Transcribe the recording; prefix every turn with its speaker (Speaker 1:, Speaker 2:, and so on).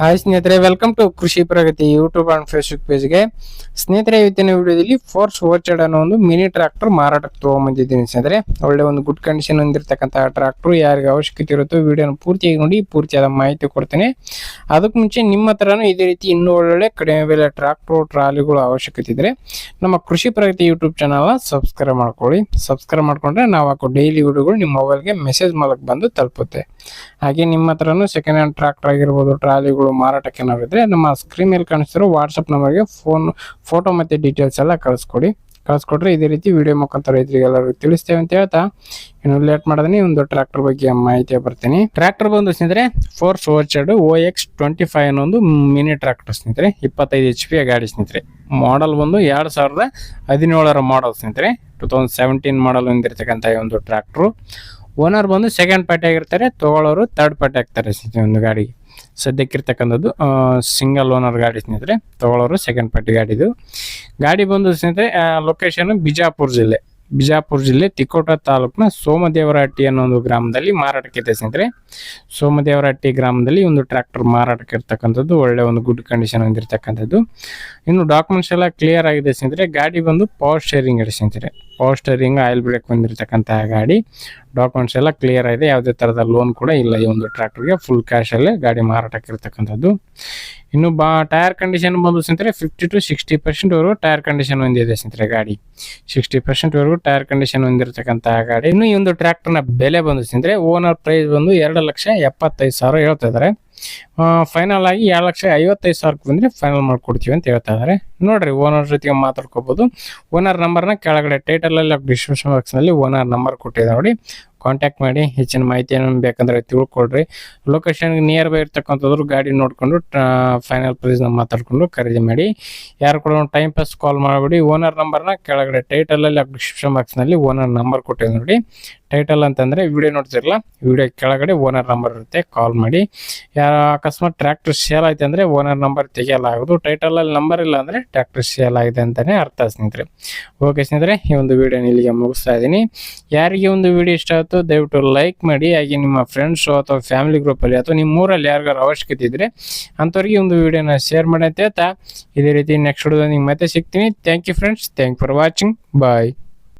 Speaker 1: Hi ಸ್ನೇಹಿತರೆ welcome to Krishi Pragati YouTube and Facebook ಪೇಜ್ಗೆ ಸ್ನೇಹಿತರೆ, ಇವತ್ತಿನ ವಿಡಿಯೋದಲ್ಲಿ ಫೋರ್ಸ್ ಓರ್ಚರ್ಡ್ ಅನ್ನೋ ಒಂದು ಮಿನಿ ಟ್ರಾಕ್ಟರ್ ಮಾರಾಟಕ್ಕೆ ತೊಗೊಂಬಂದಿದ್ದೀನಿ ಸ್ನೇಹಿತರೆ. ಒಳ್ಳೆ ಒಂದು ಗುಡ್ ಕಂಡೀಷನ್ ಹೊಂದಿರತಕ್ಕಂಥ ಟ್ರಾಕ್ಟರ್ ಯಾರಿಗೆ ಅವಶ್ಯಕತೆ ಇರುತ್ತೋ ವಿಡಿಯೋನ ಪೂರ್ತಿಯಾಗಿ ನೋಡಿ, ಪೂರ್ತಿಯಾದ ಮಾಹಿತಿ ಕೊಡ್ತೇನೆ. ಅದಕ್ಕೆ ಮುಂಚೆ ನಿಮ್ಮ ಹತ್ರನೂ ಇದೇ ರೀತಿ ಇನ್ನೂ ಒಳ್ಳೊಳ್ಳೆ ಕಡಿಮೆ ಬೆಲೆ ಟ್ರಾಕ್ಟರ್ ಟ್ರಾಲಿಗಳು ಅವಶ್ಯಕತೆ ಇದ್ರೆ ನಮ್ಮ ಕೃಷಿ ಪ್ರಗತಿ ಯೂಟ್ಯೂಬ್ ಚಾನಲ್ನ ಸಬ್ಸ್ಕ್ರೈಬ್ ಮಾಡ್ಕೊಳ್ಳಿ. ಸಬ್ಸ್ಕ್ರೈಬ್ ಮಾಡಿಕೊಂಡ್ರೆ ನಾವು ಹಾಕೋ ಡೈಲಿ ವಿಡಿಯೋಗಳು ನಿಮ್ಮ ಮೊಬೈಲ್ಗೆ ಮೆಸೇಜ್ ಮೂಲಕ ಬಂದು ತಲುಪುತ್ತೆ. ಹಾಗೆ ನಿಮ್ಮ ಹತ್ರನೂ ಸೆಕೆಂಡ್ ಹ್ಯಾಂಡ್ ಟ್ರಾಕ್ಟರ್ ಆಗಿರ್ಬೋದು, ಟ್ರಾಲಿಗಳು ಮಾರಾಟಕ್ಕೆ ನಾವು ಇದ್ರೆ ನಮ್ಮ ಸ್ಕ್ರೀನ್ ಮೇಲೆ ಕಾಣಿಸ್ತಿರೋ ವಾಟ್ಸಪ್ ನಂಬರ್ಗೆ ಫೋನ್ ಫೋಟೋ ಮತ್ತು ಡೀಟೇಲ್ಸ್ ಎಲ್ಲ ಕಳಿಸ್ಕೊಡಿ. ಕಳಿಸ್ಕೊಟ್ರೆ ಇದೇ ರೀತಿ ವಿಡಿಯೋ ಮುಖಾಂತರ ಎಲ್ಲರಿಗೂ ತಿಳಿಸ್ತೇವೆ ಅಂತ ಹೇಳ್ತಾ. ಇನ್ನು ಲೇಟ್ ಮಾಡಿದ್ನಿ ಒಂದು ಟ್ರ್ಯಾಕ್ಟರ್ ಬಗ್ಗೆ ಮಾಹಿತಿ ಬರ್ತೀನಿ. ಟ್ರ್ಯಾಕ್ಟರ್ ಬಂದು ಸ್ನೇಹಿತರೆ four orchard O X twenty five ಅನ್ನೊಂದು ಮಿನಿ ಟ್ರ್ಯಾಕ್ಟರ್ ಸ್ನೇಹಿತರೆ, ಇಪ್ಪತ್ತೈದು ಎಚ್ ಪಿ ಗಾಡಿ ಸ್ನೇಹಿತರೆ. ಮಾಡಲ್ ಬಂದು ಎರಡು ಸಾವಿರದ ಹದಿನೇಳರ ಮಾಡಲ್ ಸ್ನೇಹಿತರೆ ಟೂ ತೌಸಂಡ್ ಸೆವೆಂಟೀನ್ ಮಾಡಲ್ ಹೊಂದಿರತಕ್ಕಂಥ ಒಂದು ಟ್ರ್ಯಾಕ್ಟ್ರು ಓನರ್ ಬಂದು ಸೆಕೆಂಡ್ ಪಾರ್ಟಿ ಆಗಿರ್ತಾರೆ, ತಗೊಳ್ಳೋರು ತರ್ಡ್ ಪಾರ್ಟಿ ಆಗ್ತಾರೆ ಒಂದು ಗಾಡಿಗೆ. ಸದ್ಯಕ್ಕಿರ್ತಕ್ಕಂಥದ್ದು ಸಿಂಗಲ್ ಓನರ್ ಗಾಡಿ ಸ್ನೇಹಿತರೆ, ತಗೊಳ್ಳೋರು ಸೆಕೆಂಡ್ ಪಾರ್ಟಿ ಗಾಡಿದು. ಗಾಡಿ ಬಂದು ಸ್ನೇಹಿತರೆ ಲೊಕೇಶನ್ ಬಿಜಾಪುರ ಜಿಲ್ಲೆ. ಬಿಜಾಪುರ ಜಿಲ್ಲೆ ತಿಕೋಟ ತಾಲೂಕಿನ ಸೋಮದೇವರಹಟ್ಟಿ ಅನ್ನೋ ಒಂದು ಗ್ರಾಮದಲ್ಲಿ ಮಾರಾಟಕ್ಕಿದೆ ಸ್ನೇಹಿತರೆ. ಸೋಮದೇವರಹಟ್ಟಿ ಗ್ರಾಮದಲ್ಲಿ ಒಂದು ಟ್ರ್ಯಾಕ್ಟರ್ ಮಾರಾಟಕ್ಕೆ ಇರ್ತಕ್ಕಂಥದ್ದು, ಒಳ್ಳೆ ಒಂದು ಗುಡ್ ಕಂಡೀಷನ್ ಹೊಂದಿರತಕ್ಕಂಥದ್ದು. ಇನ್ನು ಡಾಕ್ಯುಮೆಂಟ್ಸ್ ಎಲ್ಲ ಕ್ಲಿಯರ್ ಆಗಿದೆ ಸ್ನೇಹಿತರೆ. ಗಾಡಿ ಬಂದು ಪವರ್ ಸ್ಟೇರಿಂಗ್ ಇದೆ ಸ್ನೇಹಿತರೆ. ಪವರ್ ಸ್ಟೇರಿಂಗ್ ಆಯಿಲ್ ಬ್ರೇಕ್ ಹೊಂದಿರತಕ್ಕಂತಹ ಗಾಡಿ. ಡಾಕ್ಯುಮೆಂಟ್ಸ್ ಎಲ್ಲ ಕ್ಲಿಯರ್ ಆಗಿದೆ. ಯಾವುದೇ ಥರದ ಲೋನ್ ಕೂಡ ಇಲ್ಲ ಈ ಒಂದು ಟ್ರ್ಯಾಕ್ಟರ್ಗೆ ಫುಲ್ ಕ್ಯಾಶಲ್ಲೇ ಗಾಡಿ ಮಾರಾಟಕ್ಕೆ ಇರ್ತಕ್ಕಂಥದ್ದು. ಇನ್ನು ಬಾ ಟೈರ್ ಕಂಡೀಷನ್ ಬಂದು ಸ್ನೇಹಿತರೆ ಫಿಫ್ಟಿ ಟು ಸಿಕ್ಸ್ಟಿ ಪರ್ಸೆಂಟ್ವರೆಗೂ ಟೈರ್ ಕಂಡೀಷನ್ ಹೊಂದಿದೆ ಸ್ನೇಹಿತರೆ ಗಾಡಿ. ಸಿಕ್ಸ್ಟಿ ಪರ್ಸೆಂಟ್ವರೆಗೂ ಟೈರ್ ಕಂಡೀಷನ್ ಹೊಂದಿರತಕ್ಕಂತಹ ಗಾಡಿ. ಇನ್ನು ಈ ಒಂದು ಟ್ರ್ಯಾಕ್ಟರ್ನ ಬೆಲೆ ಬಂದು ಸ್ನೇಹಿತರೆ ಓನರ್ ಪ್ರೈಸ್ ಬಂದು ಎರಡು ಲಕ್ಷ ಎಪ್ಪತ್ತೈದು ಸಾವಿರ ಹೇಳ್ತಾ ಇದ್ದಾರೆ. ಫೈನಲ್ ಆಗಿ ಎರಡು ಲಕ್ಷ ಐವತ್ತೈದು ಸಾವಿರಕ್ಕೆ ಬಂದರೆ ಫೈನಲ್ ಮಾಡ್ಕೊಡ್ತೀವಿ ಅಂತ ಹೇಳ್ತಾ ಇದ್ದಾರೆ ನೋಡಿರಿ ಓನರ್ ಜೊತೆಗೆ ಮಾತಾಡ್ಕೋಬೋದು. ಓನರ್ ನಂಬರ್ನ ಕೆಳಗಡೆ ಟೈಟಲಲ್ಲಿ ಡಿಸ್ಕ್ರಿಪ್ಷನ್ ಬಾಕ್ಸ್ನಲ್ಲಿ ಓನರ್ ನಂಬರ್ ಕೊಟ್ಟಿದೆ ನೋಡಿ. ಕಾಂಟ್ಯಾಕ್ಟ್ ಮಾಡಿ ಹೆಚ್ಚಿನ ಮಾಹಿತಿ ಏನೇನು ಬೇಕಂದ್ರೆ ತಿಳ್ಕೊಳ್ರಿ. ಲೊಕೇಶನ್ಗೆ ನಿಯರ್ ಬೈ ಇರ್ತಕ್ಕಂಥದ್ರು ಗಾಡಿ ನೋಡಿಕೊಂಡು ಫೈನಲ್ ಪ್ರೈಸ್ನ ಮಾತಾಡಿಕೊಂಡು ಖರೀದಿ ಮಾಡಿ. ಯಾರು ಕೂಡ ಟೈಮ್ ಪಾಸ್ ಕಾಲ್ ಮಾಡಬೇಡಿ. ಓನರ್ ನಂಬರ್ನ ಕೆಳಗಡೆ ಟೈಟಲಲ್ಲಿ ಡಿಸ್ಕ್ರಿಪ್ಷನ್ ಬಾಕ್ಸ್ನಲ್ಲಿ ಓನರ್ ನಂಬರ್ ಕೊಟ್ಟಿದೆ ನೋಡಿ. ಟೈಟಲ್ ಅಂತಂದರೆ ವಿಡಿಯೋ ನೋಡ್ತಿರಲ್ಲ ವಿಡಿಯೋ ಕೆಳಗಡೆ ಓನರ್ ನಂಬರ್ ಇರುತ್ತೆ ಕಾಲ್ ಮಾಡಿ. ಯಾರು ಅಕಸ್ಮಾತ್ ಟ್ರ್ಯಾಕ್ಟರ್ ಸೇಲ್ ಆಯ್ತು ಅಂದರೆ ಓನರ್ ನಂಬರ್ ತೆಗೆಯಲಾಗೋದು ಟೈಟಲಲ್ಲಿ ನಂಬರ್ ಇಲ್ಲ ಅಂದರೆ ಟ್ರ್ಯಾಕ್ಟರ್ ಸೇಲ್ ಆಗಿದೆ ಅಂತಲೇ ಅರ್ಥ ಸ್ನೇಹಿತರೆ. ಓಕೆ ಸ್ನೇಹಿತರೆ, ಈ ಒಂದು ವಿಡಿಯೋ ಇಲ್ಲಿಗೆ ಮುಗಿಸ್ತಾ ಇದ್ದೀನಿ. ಯಾರಿಗೆ ಒಂದು ವಿಡಿಯೋ ಇಷ್ಟ ಆಯಿತು ದಯವಿಟ್ಟು ಲೈಕ್ ಮಾಡಿ, ಹಾಗೆ ನಿಮ್ಮ ಫ್ರೆಂಡ್ಸು ಅಥವಾ ಫ್ಯಾಮಿಲಿ ಗ್ರೂಪಲ್ಲಿ ಅಥವಾ ನಿಮ್ಮ ಊರಲ್ಲಿ ಯಾರಿಗಾರು ಅವಶ್ಯಕತೆ ಇದ್ದರೆ ಅಂಥವ್ರಿಗೆ ಒಂದು ವಿಡಿಯೋನ ಶೇರ್ ಮಾಡಿ ಅಂತ ಹೇಳ್ತಾ ಇದೇ ರೀತಿ ನೆಕ್ಸ್ಟ್ ವಿಡಿಯೋದಲ್ಲಿ ಮತ್ತೆ ಸಿಗ್ತೀನಿ. Thank you friends thank for watching bye